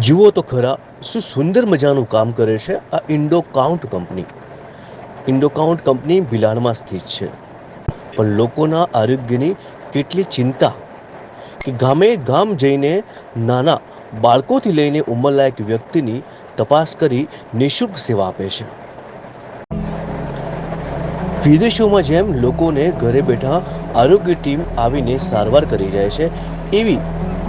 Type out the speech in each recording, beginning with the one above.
જુઓ તો ખરા, શું સુંદર મજાનું કામ કરે છે આ Indo Count company. Indo Count company ભિલાડમાં સ્થિત છે. પણ લોકોના આરોગ્યની કેટલી ચિંતા કે ગામે ગામ જઈને નાના બાળકોથી લઈને ઉંમરલાયક વ્યક્તિની તપાસ કરી નિઃશુલ્ક સેવા આપે છે. વિદેશોમાં જેમ લોકોને ઘરે બેઠા આરોગ્ય ટીમ આવીને સારવાર કરી જાય છે, એવી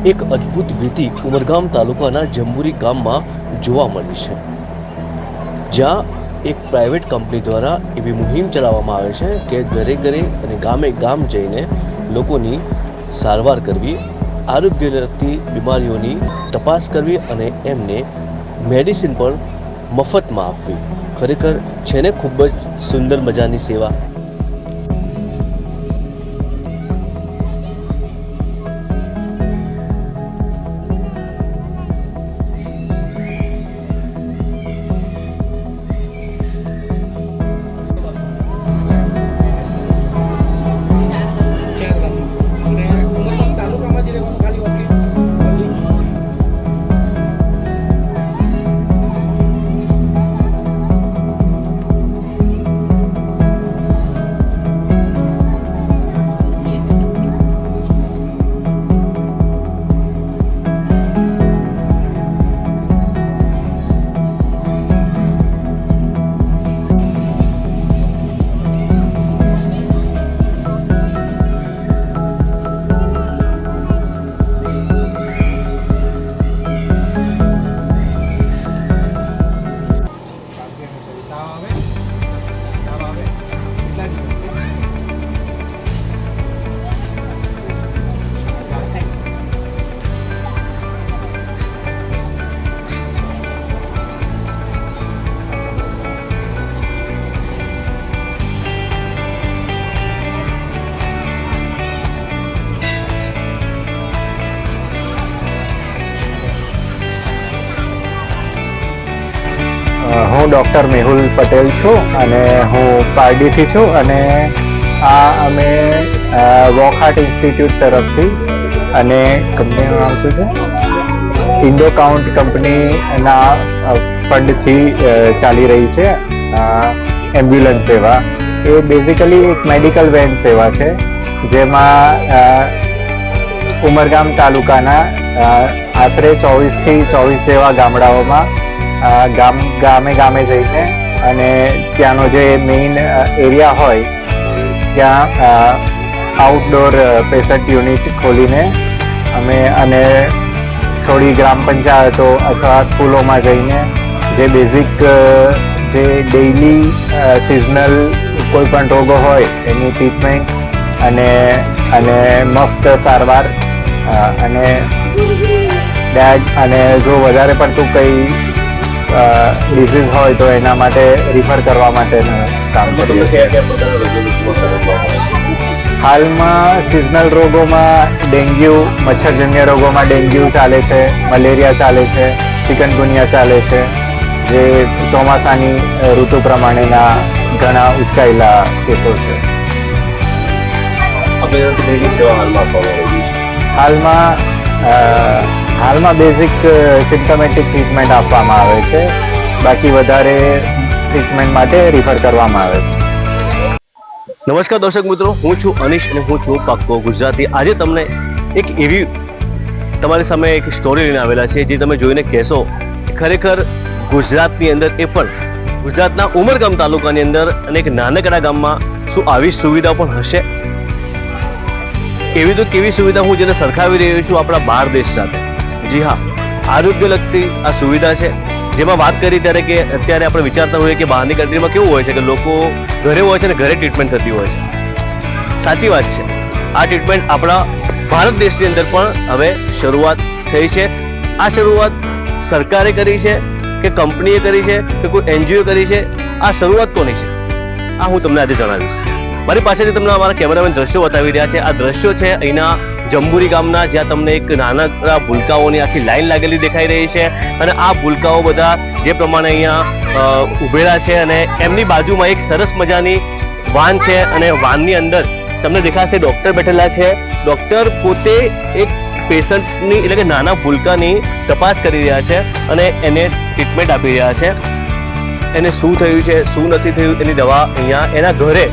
એક અદ્ભુત વિધિ ઉમરગામ તાલુકાના જંબુરી ગામમાં જોવા મળી છે. જ્યાં એક પ્રાઇવેટ કંપની દ્વારા એવી મુહિમ ચલાવવામાં આવે છે કે ઘરે ઘરે અને ગામે ગામ જઈને લોકોની સારવાર કરવી આરોગ્યને લગતી બીમારીઓની તપાસ કરવી અને એમને મેડિસિન પણ મફતમાં આપવી. ખરેખર, છે ને ખૂબ જ સુંદર મજાની સેવા. હું ડૉક્ટર મેહુલ પટેલ છું અને હું પારડીથી છું અને આ અમે વોક વોકહાર્ટ ઇન્સ્ટિટ્યૂટ તરફથી અને કંપનીનું નામ શું છે? ઇન્ડો કાઉન્ટ કંપનીના ફંડથી ચાલી રહી છે એમ્બ્યુલન્સ સેવા. એ બેઝિકલી એક મેડિકલ વેન સેવા છે, જેમાં ઉમરગામ તાલુકાના આશરે ચોવીસથી ચોવીસ જેવા ગામડાઓમાં ગામ, ગામે ગામે જઈને અને ત્યાંનો જે મેઇન એરિયા હોય, ત્યાં આઉટડોર પેશન્ટ યુનિટ ખોલીને અમે અને થોડી ગ્રામ પંચાયતો અથવા સ્કૂલોમાં જઈને જે બેઝિક જે ડેઇલી સિઝનલ કોઈ પણ રોગો હોય, એની ટ્રીટમેન્ટ અને અને મફત સારવાર અને ડેગ અને જો વધારે પડતું કંઈ ડિઝીઝ હોય તો એના માટે રિફર કરવા માટે કામ કરીએ હાલમાં સિઝનલ રોગોમાં ડેન્ગ્યુ મચ્છરજન્ય રોગોમાં ડેન્ગ્યુ ચાલે છે મલેરિયા ચાલે છે ચિકનગુનિયા ચાલે છે જે ચોમાસાની ઋતુ પ્રમાણેના ઘણા ઉચકાયેલા કેસો છે. હાલમાં હાલમાં બેઝિક સિમ્ટોમેટિક ટ્રીટમેન્ટ આપવામાં આવે છે. બાકી વધારે ટ્રીટમેન્ટ માટે રિફર કરવામાં આવે છે. નમસ્કાર દર્શક મિત્રો, હું છું અનિશ અને હું છું પાક્કો ગુજરાતી. આજે તમને એક એવી તમારી સામે એક સ્ટોરી લઈને આવેલા છે, જે તમે જોઈને કહેશો ખરેખર ગુજરાતની અંદર એ પણ, ગુજરાતના ઉમરગામ તાલુકાની અંદર અને એક નાનકડા ગામમાં શું આવી સુવિધા પણ હશે? એવી તો કેવી સુવિધા હું જેને સરખાવી રહ્યો છું આપણા બાર દેશ સાથે. જી હા. આરોગ્ય લગતી આ સુવિધા છે. જેમાં વાત કરી ત્યારે કે અત્યારે આપણે વિચારતા હોઈએ કે બહારની કન્ટ્રીમાં કેવું હોય છે કે લોકો ઘરે હોય છે ને ઘરે ટ્રીટમેન્ટ થતી હોય છે. સાચી વાત છે. આ ટ્રીટમેન્ટ આપણા ભારત દેશની અંદર પણ હવે શરૂઆત થઈ છે. આ શરૂઆત સરકારે કરી છે કે કંપનીએ કરી છે કે કોઈ એનજીઓ કરી છે? આ શરૂઆત કોની છે? આ હું તમને આજે જણાવીશ. મારી પાસેથી તમને અમારા કેમેરામેન દ્રશ્યો બતાવી રહ્યા છે. આ દ્રશ્યો છે અહીંના જંબુરી ગામના જ્યાં તમને એક નાનકડા ભૂલકાઓની આખી લાઈન લાગેલી દેખાઈ રહી છે અને આ ભૂલકાઓ બધા જે પ્રમાણે અહીંયા ઉભેલા છે અને એમની બાજુમાં એક સરસ મજાની વાન છે અને વાનની અંદર તમને દેખાશે ડોક્ટર બેઠેલા છે. ડોક્ટર પોતે એક પેશન્ટની એટલે કે નાના ભૂલકાની તપાસ કરી રહ્યા છે અને એને ટ્રીટમેન્ટ આપી રહ્યા છે. એને શું થયું છે, શું નથી થયું એની દવા અહીંયા એના ઘરે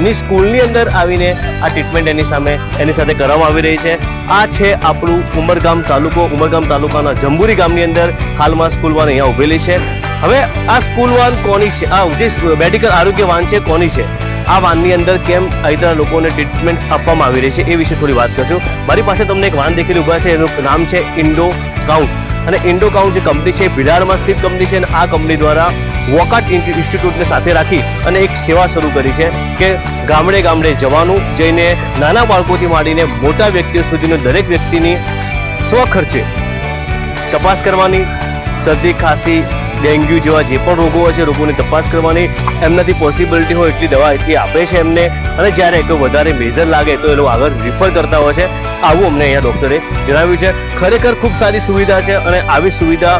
એની સ્કૂલની અંદર આવીને આ ટ્રીટમેન્ટ એની સામે એની સાથે કરવામાં આવી રહી છે. આ છે આપણું ઉમરગામ તાલુકો. ઉમરગામ તાલુકાના જંબુરી ગામની અંદર હાલમાં સ્કૂલ વાન અહીંયા ઉભેલી છે. હવે આ સ્કૂલ વાન કોની છે? આ જે મેડિકલ આરોગ્ય વાન છે કોની છે? આ વાનની અંદર કેમ રીતના લોકોને ટ્રીટમેન્ટ આપવામાં આવી રહી છે એ વિશે થોડી વાત કરશું. મારી પાસે તમને એક વાન દેખેલી ઊભા છે. એનું નામ છે ઇન્ડો કાઉન્ટ અને ઇન્ડો કાઉન્ટ જે કંપની છે એ સ્થિત કંપની છે અને આ કંપની દ્વારા વોકાટ ઇન્સ્ટિટ્યૂટને સાથે રાખી અને એક સેવા શરૂ કરી છે કે ગામડે ગામડે જવાનું જઈને નાના બાળકોથી માંડીને મોટા વ્યક્તિઓ સુધીનો દરેક વ્યક્તિની સ્વખર્ચે તપાસ કરવાની, શરદી, ખાંસી ડેન્ગ્યુ જેવા જે પણ રોગો હોય છે, રોગોની તપાસ કરવાની એમનાથી પોસિબિલિટી હોય એટલી દવા એટલી આપે છે એમને. અને જ્યારે કોઈ વધારે મેજર લાગે તો એ લોકો આગળ રિફર કરતા હોય છે. આવું અમને અહીંયા ડૉક્ટરે જણાવ્યું છે. ખરેખર ખૂબ સારી સુવિધા છે અને આવી સુવિધા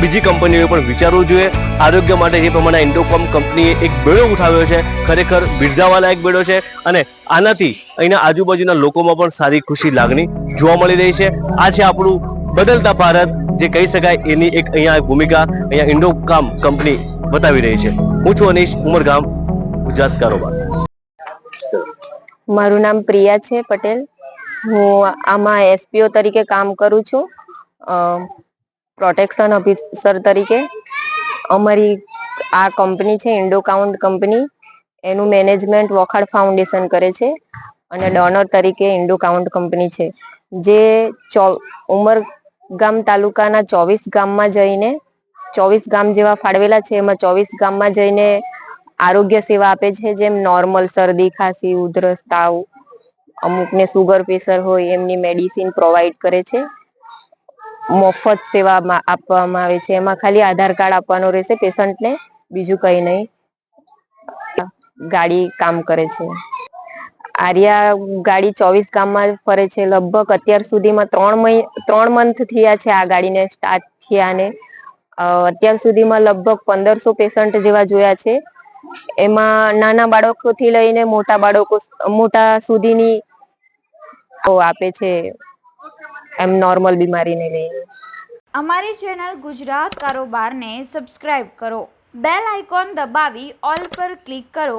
બીજી કંપનીઓએ પણ વિચારવું જોઈએ. આરોગ્ય માટે જે પ્રમાણે ઇન્ડોકોમ કંપનીએ એક બેડો ઉઠાવ્યો છે. ખરેખર બિરદાવાલાયક બેડો છે અને આનાથી અહીંના આજુબાજુના લોકોમાં પણ સારી ખુશી, લાગણી જોવા મળી રહી છે. આ છે આપણું બદલતા ભારત જે કહી શકાય એની એક અહીંયા ભૂમિકા અહીંયા ઇન્ડોકામ કંપની બતાવી રહી છે. હું છું અનીશ ઉમરગામ ગુજરાત કારોબાર. મારું નામ પ્રિયા છે પટેલ. હું આમાં એસપીઓ તરીકે કામ કરું છું. પ્રોટેક્શન ઓફિસર તરીકે. અમારી આ કંપની છે ઇન્ડોકાઉન્ટ કંપની. એનું મેનેજમેન્ટ વોખાડ ફાઉન્ડેશન કરે છે અને ડોનર તરીકે ઇન્ડોકાઉન્ટ કંપની છે. જે ચો ઉમરગામ તાલુકાના ચોવીસ ગામમાં જઈને, ચોવીસ ગામ જેવા ફાળવેલા છે. એમાં ચોવીસ ગામમાં જઈને આરોગ્ય સેવા આપે છે. જેમ નોર્મલ શરદી, ખાંસી, ઉધરસ, તાવ, અમુકને સુગર પ્રેશર હોય, એમની મેડિસિન પ્રોવાઈડ કરે છે. મફત સેવા આપવામાં આવે છે. એમાં ખાલી આધાર કાર્ડ આપવાનો રહેશે. પેશન્ટને બીજું કંઈ નહીં. ગાડી કામ કરે છે. આર્યા ગાડી ચોવીસ ગામમાં ફરે છે. લગભગ અત્યાર સુધીમાં ત્રણ મહિ, ત્રણ મંથ થયા છે આ ગાડીને સ્ટાર્ટ થયાને ને. અત્યાર સુધીમાં લગભગ પંદરસો પેશન્ટ જેવા જોયા છે. એમાં નાના બાળકોથી લઈને મોટા બાળકો મોટા સુધીની આપે છે એમ નોર્મલ બીમારીને લઈને. અમારી ચેનલ ગુજરાત કારોબારને સબસ્ક્રાઇબ કરો. બેલ આઇકોન દબાવી ઓલ પર ક્લિક કરો.